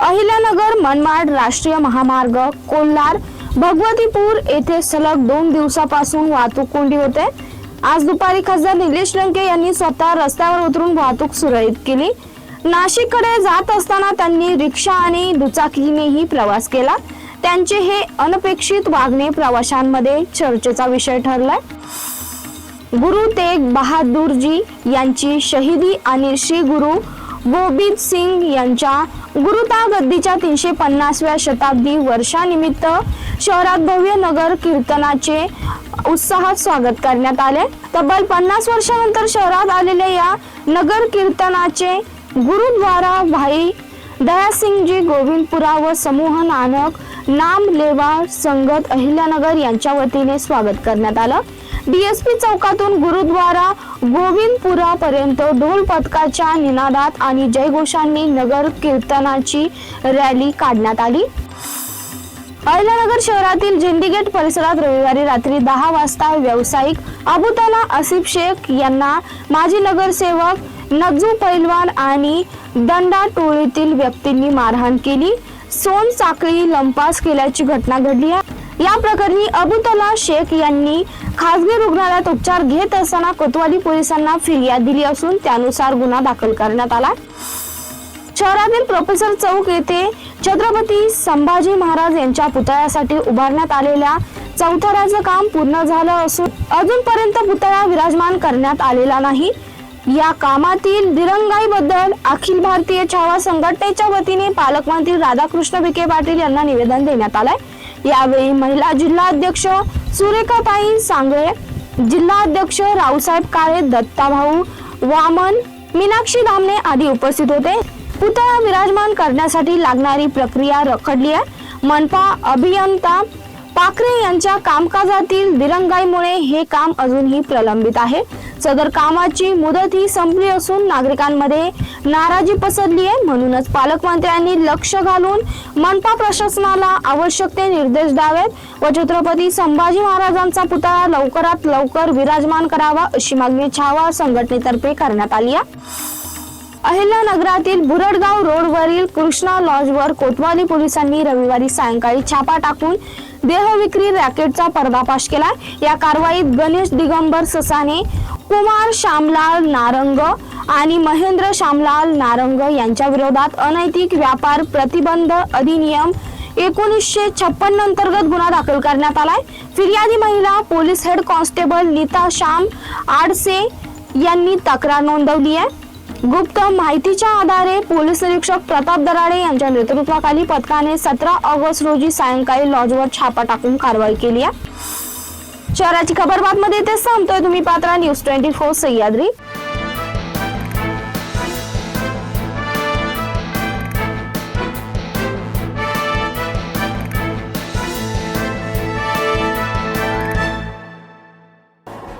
अहिल्यानगर मनमाड राष्ट्रीय महामार्ग कोल्हार भगवतीपूर येथे सलग दोन दिवसापासून वाहतूक कोंडी होते. आज दुपारी खासदार निलेश लंके यांनी स्वतः रस्त्यावर उतरून वाहतूक सुरळीत केली. नाशिककडे जात असताना त्यांनी रिक्षा आणि दुचाकीनेही प्रवास केला. त्यांचे हे अनपेक्षित वागणे प्रवाशांमध्ये चर्चेचा विषय ठरलाय. गुरु तेग बहादूरजी यांची शहीदी आणि श्री गुरु गोबिंद सिंग यांच्या गुरुता गद्दीच्या तीनशे पन्नासव्या शताब्दी वर्षानिमित्त शहरात भव्य नगर कीर्तनाचे उत्साहात स्वागत करण्यात आले. तब्बल पन्नास वर्षानंतर शहरात आलेल्या या नगर कीर्तनाचे गुरुद्वारा भाई दयासिंगजी गोविंदपुरा व समूह नानक नाम लेवा संगत अहिल्यानगर यांच्या वतीने स्वागत करण्यात आलं. डीएसपी चौकातून गुरुद्वारा गोविंदपुरा पर्यंत ढोल पथकाच्या निनादात आणि जयघोषांनी नगर कीर्तनाची रॅली काढण्यात आली. अहिल्यानगर शहरातील जेंडीगेट परिसरात रविवारी रात्री दहा वाजता व्यावसायिक अबुताला आसिफ शेख यांना माजी नगरसेवक नजू पैलवान आणि दंडा टोळीतील व्यक्तींनी मारहाण केली. सोन साखळी लंपास केल्याची घटना घडली आहे. या प्रकरणी अबुतला शेख यांनी खासगी रुग्णालयात उपचार घेत असताना कोतवाली पोलिसांना फिर्याद दिली असून त्यानुसार गुन्हा दाखल करण्यात आला. शहरातील प्रोफेसर चौक येथे छत्रपती संभाजी महाराज यांच्या पुतळ्यासाठी उभारण्यात आलेल्या चौथऱ्याचं काम पूर्ण झालं असून अजूनपर्यंत पुतळा विराजमान करण्यात आलेला नाही. या कामातील दिरंगाईबद्दल अखिल भारतीय छावा संघटनेच्या वतीने पालकमंत्री राधाकृष्ण विखे पाटील यांना निवेदन देण्यात आलंय. यावेळी महिला जिल्हाध्यक्ष सुरेखाबाई सुरेखाताई सांगळे जिल्हाध्यक्ष रावसाहेब काळे दत्ताभाऊ वामन मीनाक्षी दामने आदी उपस्थित होते. पुतळा विराजमान करण्यासाठी लागणारी प्रक्रिया रखडली आहे. मनपा अभियंता पाखरे यांच्या कामकाजातील दिरंगाईमुळे हे काम अजूनही प्रलंबित आहे. सदर कामाची मुदत ही संपली असून नागरिकांमध्ये नाराजी पसरली आहे. म्हणूनच पालकमंत्र्यांनी लक्ष घालून मनपा प्रशासनाला आवश्यक ते निर्देश द्यावेत. व छत्रपती संभाजी महाराजांचा पुतळा लवकरात लवकर विराजमान करावा अशी मागणी छावा संघटनेतर्फे करण्यात आली आहे. अहिल्या नगरातील बुरडगाव रोडवरील कृष्णा लॉजवर कोतवाली पोलिसांनी रविवारी सायंकाळी छापा टाकून देहविक्री रॅकेटचा पर्दाफाश केला. या कारवाईत गणेश दिगंबर ससाने कुमार श्यामलाल नारंग आणि महेंद्र श्यामलाल नारंग यांच्या विरोधात अनैतिक व्यापार प्रतिबंध अधिनियम एकोणीसशे छप्पन्न अंतर्गत गुन्हा दाखल करण्यात आलाय. फिर्यादी महिला police head constable Nita Shyam Adse यांनी तक्रार नोंदवली आहे. गुप्त माहितीच्या आधारे पोलीस निरीक्षक प्रताप दराडे यांच्या नेतृत्वाखाली पथकाने सतरा ऑगस्ट रोजी सायंकाळी लॉजवर छापा टाकून कारवाई केली आहे. शहराची खबरमध्ये ते सांगतोय तुम्ही Patra. News twenty four Sahyadri.